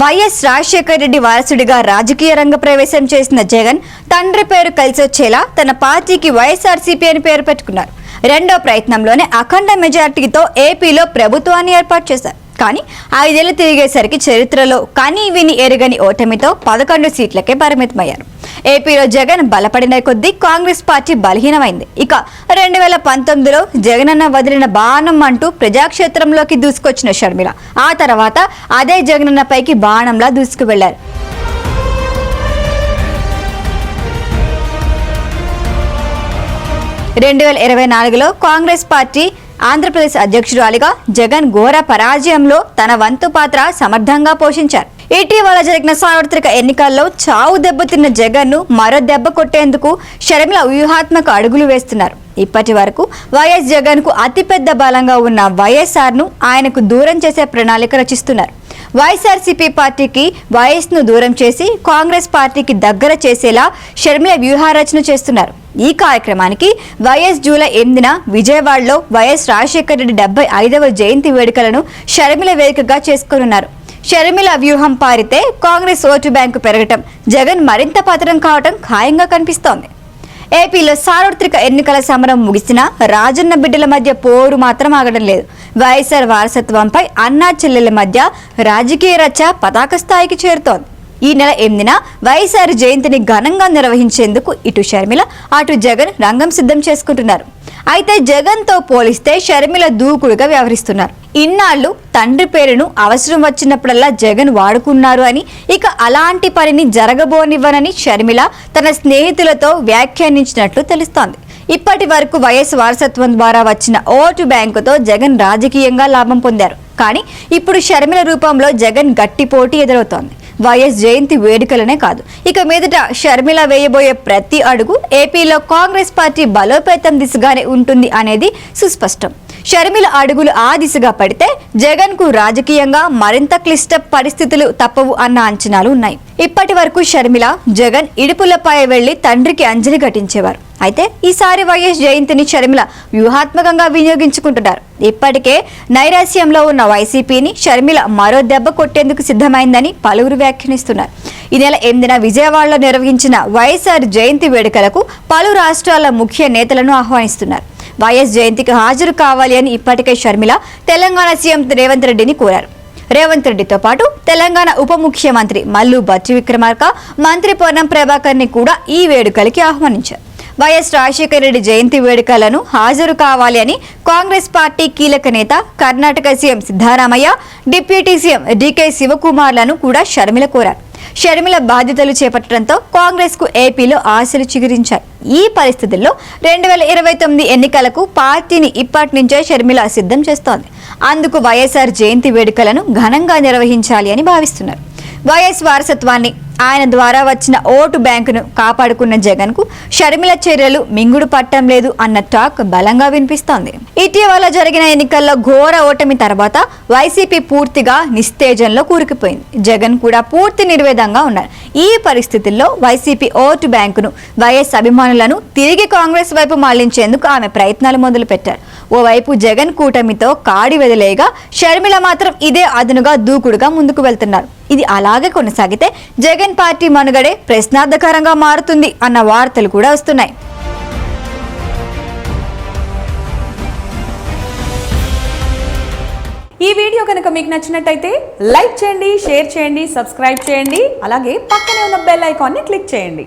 YS Rajasekhara Reddy వారసుడిగా రాజకీయ రంగ ప్రవేశం చేసిన జగన్ తండ్రి పేరు కలిసొచ్చేలా తన పార్టీకి వైఎస్ఆర్సీపీ అని పేరు పెట్టుకున్నారు. రెండో ప్రయత్నంలోనే అఖండ మెజార్టీతో ఏపీలో ప్రభుత్వాన్ని ఏర్పాటు చేశారు. కానీ ఐదేళ్ళు తిరిగేసరికి చరిత్రలో కానీ విని ఎరగని ఓటమితో పదకొండు సీట్లకే పరిమితమయ్యారు. ఏపీలో జగన్ బలపడిన కొద్దీ కాంగ్రెస్ పార్టీ బలహీనమైంది. ఇక రెండు వేల పంతొమ్మిదిలో జగనన్న వదిలిన బాణం అంటూ ప్రజాక్షేత్రంలోకి దూసుకొచ్చిన షర్మిల ఆ తర్వాత అదే జగన్ అన్నపైకి బాణంలా దూసుకు వెళ్ళారు రెండు వేల ఇరవై నాలుగులో కాంగ్రెస్ పార్టీ ఆంధ్రప్రదేశ్ అధ్యక్షురాలిగా జగన్ ఘోర పరాజయంలో తన వంతు పాత్ర సమర్థంగా పోషించారు. ఇటీవల జరిగిన సార్వత్రిక ఎన్నికల్లో చావు దెబ్బతిన్న జగన్ను మరో దెబ్బ కొట్టేందుకు షర్మిల వ్యూహాత్మక అడుగులు వేస్తున్నారు. ఇప్పటి వరకు వైఎస్ జగన్కు అతిపెద్ద బలంగా ఉన్న వైఎస్ఆర్ను ఆయనకు దూరం చేసే ప్రణాళిక రచిస్తున్నారు. వైఎస్ఆర్సీపీ పార్టీకి వైఎస్ను దూరం చేసి కాంగ్రెస్ పార్టీకి దగ్గర చేసేలా షర్మిల వ్యూహారచన చేస్తున్నారు. ఈ కార్యక్రమానికి వైఎస్ జూలై ఎనిమిదిన విజయవాడలో వైఎస్ రాజశేఖర రెడ్డి డెబ్బై ఐదవ జయంతి వేడుకలను షర్మిల వేదికగా చేసుకోనున్నారు. షర్మిల వ్యూహం పారితే కాంగ్రెస్ ఓటు బ్యాంకు పెరగటం జగన్ మరింత పతనం కావటం ఖాయంగా కనిపిస్తోంది. ఏపీలో సార్వత్రిక ఎన్నికల సమరం ముగిసినా రాజన్న బిడ్డల మధ్య పోరు మాత్రం ఆగడం లేదు. వైఎస్ఆర్ వారసత్వంపై అన్నా చెల్లెల మధ్య రాజకీయ రచ్చ పతాక స్థాయికి చేరుతోంది. ఈ నెల ఎనిమిదిన వైఎస్ఆర్ జయంతిని ఘనంగా నిర్వహించేందుకు ఇటు షర్మిల అటు జగన్ రంగం సిద్ధం చేసుకుంటున్నారు. అయితే జగన్తో పోలిస్తే షర్మిల దూకుడుగా వ్యవహరిస్తున్నారు. ఇన్నాళ్ళు తండ్రి పేరును అవసరం వచ్చినప్పుడల్లా జగన్ వాడుకున్నారు అని ఇక అలాంటి పనిని జరగబోనివ్వనని షర్మిల తన స్నేహితులతో వ్యాఖ్యానించినట్లు తెలుస్తోంది. ఇప్పటి వరకు వైఎస్ వారసత్వం ద్వారా వచ్చిన ఓటు బ్యాంకుతో జగన్ రాజకీయంగా లాభం పొందారు. కానీ ఇప్పుడు షర్మిల రూపంలో జగన్ గట్టి పోటీ ఎదురవుతోంది. వైఎస్ జయంతి వేడుకలనే కాదు. ఇక మీదట షర్మిల వేయబోయే ప్రతి అడుగు ఏపీలో కాంగ్రెస్ పార్టీ బలోపేతం దిశగానే ఉంటుంది అనేది సుస్పష్టం. షర్మిల అడుగులు ఆ దిశగా పడితే జగన్కు రాజకీయంగా మరింత క్లిష్ట పరిస్థితులు తప్పవు అన్న అంచనాలు ఉన్నాయి. ఇప్పటి వరకు షర్మిల జగన్ ఇడుపులపై వెళ్ళి తండ్రికి అంజలి ఘటించేవారు. అయితే ఈసారి వైఎస్ జయంతిని షర్మిల వ్యూహాత్మకంగా వినియోగించుకుంటున్నారు. ఇప్పటికే నైరాశ్యంలో ఉన్న వైసీపీని షర్మిల మరో దెబ్బ కొట్టేందుకు సిద్ధమైందని పలువురు వ్యాఖ్యానిస్తున్నారు. ఈ నెల ఎనిమిదిన విజయవాడలో నిర్వహించిన వైఎస్ఆర్ జయంతి వేడుకలకు పలు రాష్ట్రాల ముఖ్య నేతలను ఆహ్వానిస్తున్నారు. వైఎస్ జయంతికి హాజరు కావాలి అని ఇప్పటికే షర్మిల తెలంగాణ సీఎం రేవంత్ రెడ్డిని కోరారు. రేవంత్ రెడ్డితో పాటు తెలంగాణ ఉప ముఖ్యమంత్రి మల్లు బచ్చి విక్రమార్క మంత్రి పొన్నం ప్రభాకర్ని కూడా ఈ వేడుకలకి ఆహ్వానించారు. వైఎస్ రాజశేఖర రెడ్డి జయంతి వేడుకలను హాజరు కావాలి అని కాంగ్రెస్ పార్టీ కీలక నేత Karnataka CM Siddaramaiah deputy CM DK శివకుమార్లను కూడా షర్మిల కోరారు. షర్మిల బాధ్యతలు చేపట్టడంతో కాంగ్రెస్కు ఏపీలో ఆశలు చిగురించాయి. ఈ పరిస్థితుల్లో రెండు వేల ఇరవై తొమ్మిది ఎన్నికలకు పార్టీని ఇప్పటి నుంచే షర్మిల సిద్ధం చేస్తోంది. అందుకు వైఎస్ఆర్ జయంతి వేడుకలను ఘనంగా నిర్వహించాలి అని భావిస్తున్నారు. వైఎస్ వారసత్వాన్ని ఆయన ద్వారా వచ్చిన ఓటు బ్యాంకును కాపాడుకున్న జగన్కు షర్మిల చర్యలు మింగుడు పట్టం లేదు అన్న టాక్ బలంగా వినిపిస్తోంది. ఇటీవల జరిగిన ఎన్నికల్లో ఘోర ఓటమి తర్వాత వైసీపీ పూర్తిగా నిస్తేజంలో కూరుకుపోయింది. జగన్ కూడా పూర్తి నిర్వేదంగా ఉన్నారు. ఈ పరిస్థితుల్లో వైసీపీ ఓటు బ్యాంకును వైఎస్ అభిమానులను తిరిగి కాంగ్రెస్ వైపు మళ్ళించేందుకు ఆమె ప్రయత్నాలు మొదలుపెట్టారు. ఓవైపు జగన్ కూటమితో కాడి వెదలేగా షర్మిల మాత్రం ఇదే అదునుగా దూకుడుగా ముందుకు వెళ్తున్నారు. ఇది అలాగే కొనసాగితే జగన్ పార్టీ మనుగడే ప్రశ్నార్థకరంగా మారుతుంది అన్న వార్తలు కూడా వస్తున్నాయి. ఈ వీడియో కనుక మీకు నచ్చినట్టయితే లైక్ చేయండి షేర్ చేయండి సబ్స్క్రైబ్ చేయండి అలాగే పక్కనే ఉన్న బెల్ ఐకాన్ని క్లిక్ చేయండి.